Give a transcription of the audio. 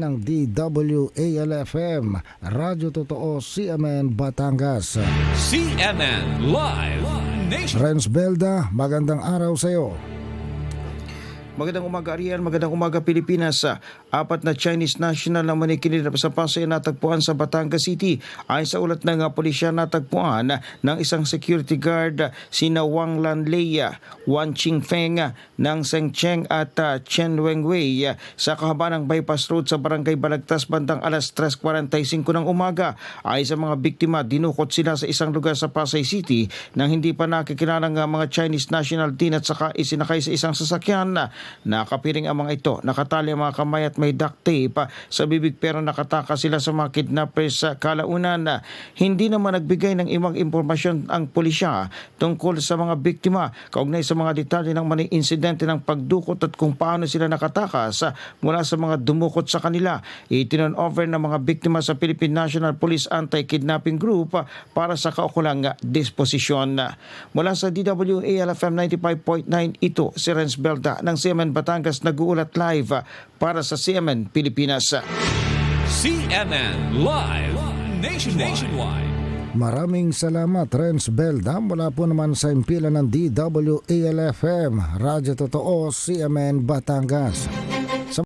ng DWALFM, Radyo Totoo CMN Batangas. CNN Live Nation. Renz Belda, magandang araw sa iyo. Magandang umaga Ariel, magandang umaga Pilipinas. Apat na Chinese national na manikinilap sa Pasay natagpuan sa Batangas City. Ayon sa ulat ng pulisya natagpuan ng isang security guard sina Wang Lanleya, Wan Qingfeng ng Sengcheng at uh, Chen Wengwei sa kahabaan ng bypass road sa barangay Balagtas bandang alas 3.45 ng umaga. Ayon sa mga biktima, dinukot sila sa isang lugar sa Pasay City nang hindi pa nakikilalang uh, mga Chinese national din at saka isinakay sa isang sasakyan. Nakapiring ang mga ito, nakatali ang mga kamay at may duct tape sa bibig pero nakataka sila sa mga kidnappers sa kalaunan. Hindi naman nagbigay ng imang impormasyon ang pulisya tungkol sa mga biktima kaugnay sa mga detalye ng maling insidente ng pagdukot at kung paano sila nakatakas mula sa mga dumukot sa kanila. Itinon over ng mga biktima sa Philippine National Police Anti-Kidnapping Group para sa kaukulang disposisyon. Mula sa DWALFM 95.9 ito si Renz Belda ng CMN Batangas nag-uulat live ah, para sa CMN Pilipinas. CNN Live Nationwide. Nationwide. Maraming salamat Renz Belda mula po naman sa impila ng DWALFM, Radyo Totoo CMN Batangas.